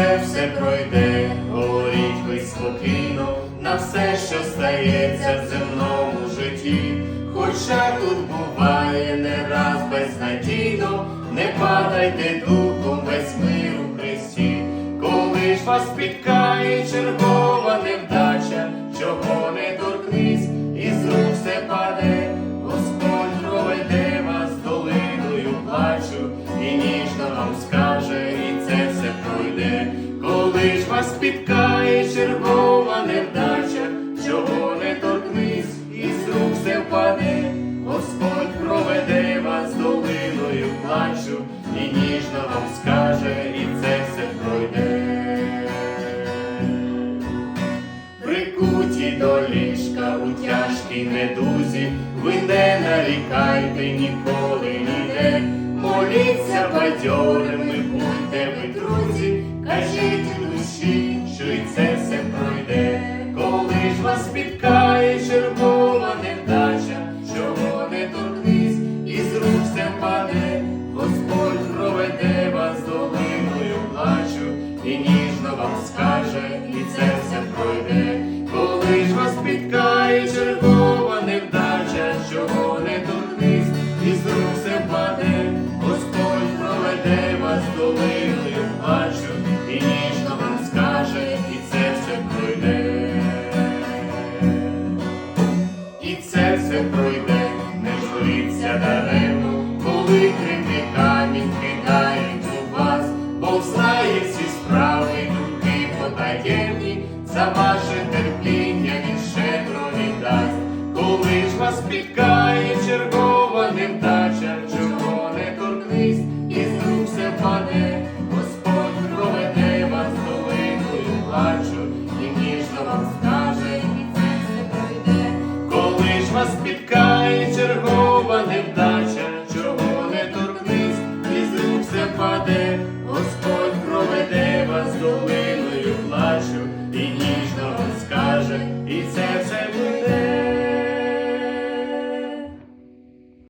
це все пройде, говоріть ви спокійно на все, що стається в земному житті. Хоча тут буває не раз безнадійно, не падайте духом весь мир у Христі, коли ж вас спіткає чергова невдача, чого не торкнись, до ліжка у тяжкій недузі, ви не нарікайте ніколи ніде, моліться бадьорими, будьте ви друзі, кажіть душі, що й це все пройде, коли ж вас спіткає чергова невдача, чого не торкнись, і з рук все впаде, Господь проведе вас долиною плачу, і ніжно вам скаже, і це все пройде, вас спіткає чергова невдача, чого не торкнись, і з рук все впаде, Господь проведе вас долиною плачу, і ніжно вам скаже, і це все пройде. І це все пройде, не журіться даремно, коли крики камінь кидають у вас, Бог знає всі справи, думки потаємні, за ваше спіткає чергова